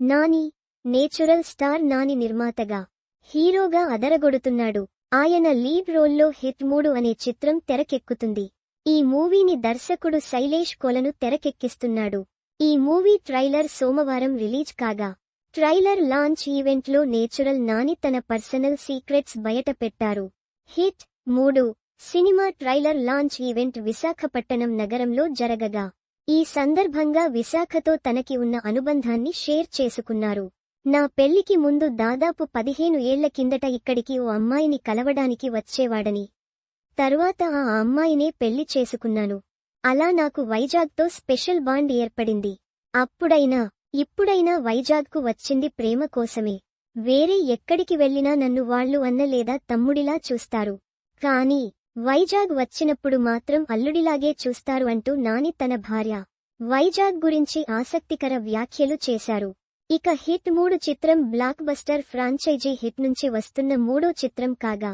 Nani natural star Nani నిర్మాతగా హీరోగా అదరగొడుతున్నాడు. ఆయన లీడ్ రోల్లో హిట్ మూడు అనే చిత్రం తెరకెక్కుతుంది. ఈ మూవీని దర్శకుడు శైలేష్ కొలను తెరకెక్కిస్తున్నాడు. ఈ మూవీ ట్రైలర్ సోమవారం రిలీజ్ కాగా ట్రైలర్ లాంచ్ ఈవెంట్లో నేచురల్ నాని తన పర్సనల్ సీక్రెట్స్ బయట పెట్టారు. హిట్ మూడు సినిమా ట్రైలర్ లాంచ్ ఈవెంట్ విశాఖపట్టణం నగరంలో జరగగా ఈ సందర్భంగా విశాఖతో తనకి ఉన్న అనుబంధాన్ని షేర్ చేసుకున్నారు. నా పెళ్ళికి ముందు దాదాపు పదిహేను ఏళ్ళ కిందట ఇక్కడికి ఓ అమ్మాయిని కలవడానికి వచ్చేవాడని. తరువాత ఆ అమ్మాయినే పెళ్ళి చేసుకున్నాను. అలా నాకు వైజాగ్తో స్పెషల్ బాండ్ ఏర్పడింది. అప్పుడైనా ఇప్పుడైనా వైజాగ్కు వచ్చింది ప్రేమ కోసమే. వేరే ఎక్కడికి వెళ్ళినా నన్ను వాళ్ళు అన్న లేదా తమ్ముడిలా చూస్తారు. కానీ వైజాగ్ వచ్చినప్పుడు మాత్రం అల్లుడిలాగే చూస్తారు అంటూ నాని తన భార్య. వైజాగ్ గురించి ఆసక్తికర వ్యాఖ్యలు చేశారు. ఇక హిట్ మూడు చిత్రం బ్లాక్ బస్టర్ ఫ్రాంచైజీ హిట్ నుంచి వస్తున్న మూడో చిత్రం కాగా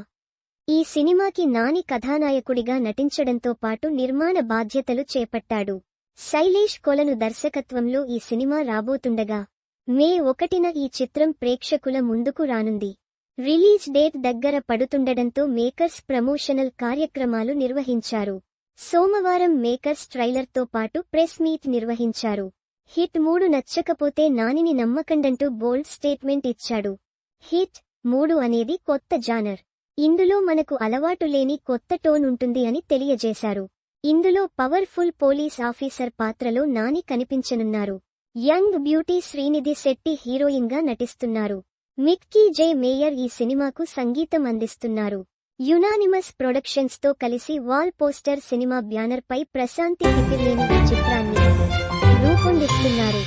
ఈ సినిమాకి నాని కథానాయకుడిగా నటించడంతో పాటు నిర్మాణ బాధ్యతలు చేపట్టాడు. శైలేష్ కొలను దర్శకత్వంలో ఈ సినిమా రాబోతుండగా మే ఒకటిన ఈ చిత్రం ప్రేక్షకుల ముందుకు రానుంది. రిలీజ్ డేట్ దగ్గర పడుతుండడంతో మేకర్స్ ప్రమోషనల్ కార్యక్రమాలు నిర్వహించారు. సోమవారం మేకర్స్ ట్రైలర్తో పాటు ప్రెస్ మీట్ నిర్వహించారు. హిట్ మూడు నచ్చకపోతే నానిని నమ్మకండంటూ బోల్డ్ స్టేట్మెంట్ ఇచ్చాడు. హిట్ మూడు అనేది కొత్త జానర్. ఇందులో మనకు అలవాటు లేని కొత్త టోన్ ఉంటుంది అని తెలియజేశారు. ఇందులో పవర్ఫుల్ పోలీస్ ఆఫీసర్ పాత్రలో నాని కనిపించనున్నారు. యంగ్ బ్యూటీ శ్రీనిధి శెట్టి హీరోయిన్గా నటిస్తున్నారు. మిక్కీ జే మేయర్ ఈ సినిమాకు సంగీతం అందిస్తున్నారు. యునానిమస్ ప్రొడక్షన్స్తో కలిసి వాల్ పోస్టర్ సినిమా బ్యానర్ పై ప్రశాంతి తిపిర్లేని చిత్రాన్ని రూపొందిస్తున్నారు.